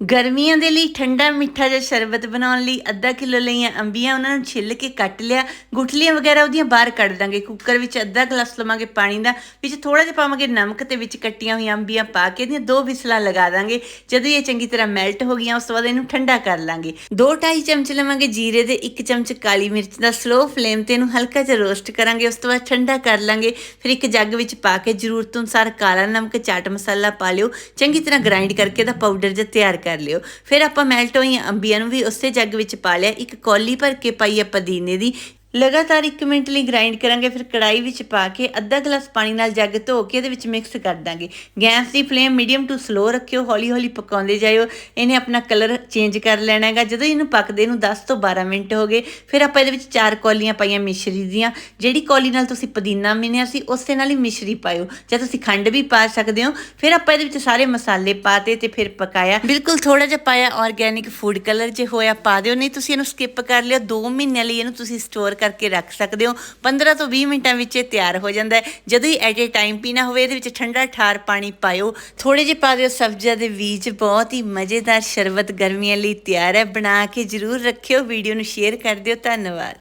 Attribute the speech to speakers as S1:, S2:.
S1: ਗਰਮੀਆਂ ਦੇ ਲਈ ਠੰਡਾ ਮਿੱਠਾ ਜਿਹਾ ਸ਼ਰਬਤ ਬਣਾਉਣ ਲਈ ਅੱਧਾ ਕਿਲੋ ਲਈਆਂ ਅੰਬੀਆਂ, ਉਹਨਾਂ ਨੂੰ ਛਿੱਲ ਕੇ ਕੱਟ ਲਿਆ। ਗੁਠਲੀਆਂ ਵਗੈਰਾ ਉਹਦੀਆਂ ਬਾਹਰ ਕੱਢ ਦਾਂਗੇ। ਕੁੱਕਰ ਵਿੱਚ ਅੱਧਾ ਗਲਾਸ ਲਵਾਂਗੇ ਪਾਣੀ ਦਾ, ਵਿੱਚ ਥੋੜਾ ਜਿਹਾ ਪਾਵਾਂਗੇ ਨਮਕ ਤੇ ਵਿੱਚ ਕੱਟੀਆਂ ਹੋਈਆਂ ਅੰਬੀਆਂ ਪਾ ਕੇ ਇਹਦੀਆਂ ਦੋ ਵਿਸਲਾਂ ਲਗਾ ਦਾਂਗੇ। ਜਦੋਂ ਇਹ ਚੰਗੀ ਤਰ੍ਹਾਂ ਮੈਲਟ ਹੋ ਗਈਆਂ, ਉਸ ਤੋਂ ਬਾਅਦ ਇਹਨੂੰ ਠੰਡਾ ਕਰ ਲਾਂਗੇ। 2.5 ਚਮਚ ਲਵਾਂਗੇ ਜੀਰੇ ਦੇ 1 ਚਮਚ ਕਾਲੀ ਮਿਰਚ ਦਾ ਸਲੋ ਫਲੇਮ ਤੇ ਇਹਨੂੰ ਹਲਕਾ ਜਿਹਾ ਰੋਸਟ ਕਰਾਂਗੇ। ਉਸ ਤੋਂ ਬਾਅਦ ਠੰਡਾ ਕਰ ਲਾਂਗੇ। ਫਿਰ ਇੱਕ ਜੱਗ ਵਿੱਚ ਪਾ ਕੇ ਜ਼ਰੂਰਤ ਅਨੁਸਾਰ ਕਾਲਾ ਨਮਕ, ਚਾਟ ਮਸਾਲਾ ਪਾ ਲਿਓ। ਚੰਗੀ ਤਰ੍ਹਾਂ ਗ੍ਰਾਈਂਡ ਕਰਕੇ ਇਹਦਾ ਪਾਊਡਰ ਜਿਹਾ ਤਿਆਰ ਕਰ ਲਿਓ। ਫਿਰ ਆਪਾਂ ਮੈਲਟ ਹੋਈਆਂ ਅੰਬੀਆਂ ਨੂੰ ਵੀ ਉਸੇ ਜੱਗ ਵਿੱਚ ਪਾ ਲਿਆ। ਇੱਕ ਕੌਲੀ ਭਰ ਕੇ ਪਾਈ ਆ ਪੁਦੀਨੇ ਦੀ। ਲਗਾਤਾਰ 1 ਮਿੰਟ ਲਈ ਗ੍ਰਾਈਂਡ ਕਰਾਂਗੇ, ਫਿਰ ਕੜਾਈ ਵਿੱਚ ਪਾ ਕੇ ਅੱਧਾ ਗਲਾਸ ਪਾਣੀ ਨਾਲ ਜੱਗ ਧੋ ਕੇ ਇਹਦੇ ਵਿੱਚ ਮਿਕਸ ਕਰ ਦਾਂਗੇ। ਗੈਸ ਦੀ ਫਲੇਮ ਮੀਡੀਅਮ ਟੂ ਸਲੋ ਰੱਖਿਓ, ਹੌਲੀ ਹੌਲੀ ਪਕਾਉਂਦੇ ਜਾਇਓ। ਇਹਨੇ ਆਪਣਾ ਕਲਰ ਚੇਂਜ ਕਰ ਲੈਣਾ ਹੈਗਾ। ਜਦੋਂ ਇਹਨੂੰ ਪੱਕਦੇ ਨੂੰ 10 ਤੋਂ 12 ਮਿੰਟ ਹੋ ਗਏ, ਫਿਰ ਆਪਾਂ ਇਹਦੇ ਵਿੱਚ ਚਾਰ ਕੌਲੀਆਂ ਪਾਈਆਂ ਮਿਸ਼ਰੀ ਦੀਆਂ। ਜਿਹੜੀ ਕੌਲੀ ਨਾਲ ਤੁਸੀਂ ਪੁਦੀਨਾ ਮਿਨਿਆ ਸੀ, ਉਸੇ ਨਾਲ ਹੀ ਮਿਸ਼ਰੀ ਪਾਇਓ। ਜਾਂ ਤੁਸੀਂ ਖੰਡ ਵੀ ਪਾ ਸਕਦੇ ਹੋ। ਫਿਰ ਆਪਾਂ ਇਹਦੇ ਵਿੱਚ ਸਾਰੇ ਮਸਾਲੇ ਪਾਤੇ ਤੇ ਫਿਰ ਪਕਾਇਆ। ਬਿਲਕੁਲ ਥੋੜਾ ਜਿਹਾ ਪਾਇਆ ਆਰਗੇਨਿਕ ਫੂਡ ਕਲਰ ਜੇ ਹੋਇਆ, ਪਾ ਦਿਓ। ਨਹੀਂ, ਤੁਸੀਂ ਇਹਨੂੰ ਸਕਿਪ ਕਰ ਲਿਓ। 2 ਮਹੀਨਿਆਂ ਲਈ ਇਹਨੂੰ ਤੁਸੀਂ ਸਟੋਰ ਕਰ ਕਰਕੇ ਰੱਖ ਸਕਦੇ ਹੋ। 15 ਤੋਂ 20 ਮਿੰਟਾਂ ਵਿੱਚ ਇਹ ਤਿਆਰ ਹੋ ਜਾਂਦਾ ਹੈ। ਜਦੋਂ ਹੀ ਐਟ ਏ ਟਾਈਮ ਪੀਣਾ ਹੋਵੇ, ਇਹਦੇ ਵਿੱਚ ਠੰਡਾ ਠਾਰ ਪਾਣੀ ਪਾਇਓ। ਥੋੜੇ ਜਿਹੇ ਪਾ ਦਿਓ, ਸਬਜ਼ੀਆਂ ਦੇ ਬੀਜ ਬਹੁਤ ਹੀ ਮਜ਼ੇਦਾਰ ਸ਼ਰਬਤ ਗਰਮੀਆਂ ਲਈ ਤਿਆਰ ਹੈ। ਬਣਾ ਕੇ ਜਰੂਰ ਰੱਖਿਓ, ਵੀਡੀਓ ਨੂੰ ਸ਼ੇਅਰ ਕਰ ਦਿਓ। ਧੰਨਵਾਦ।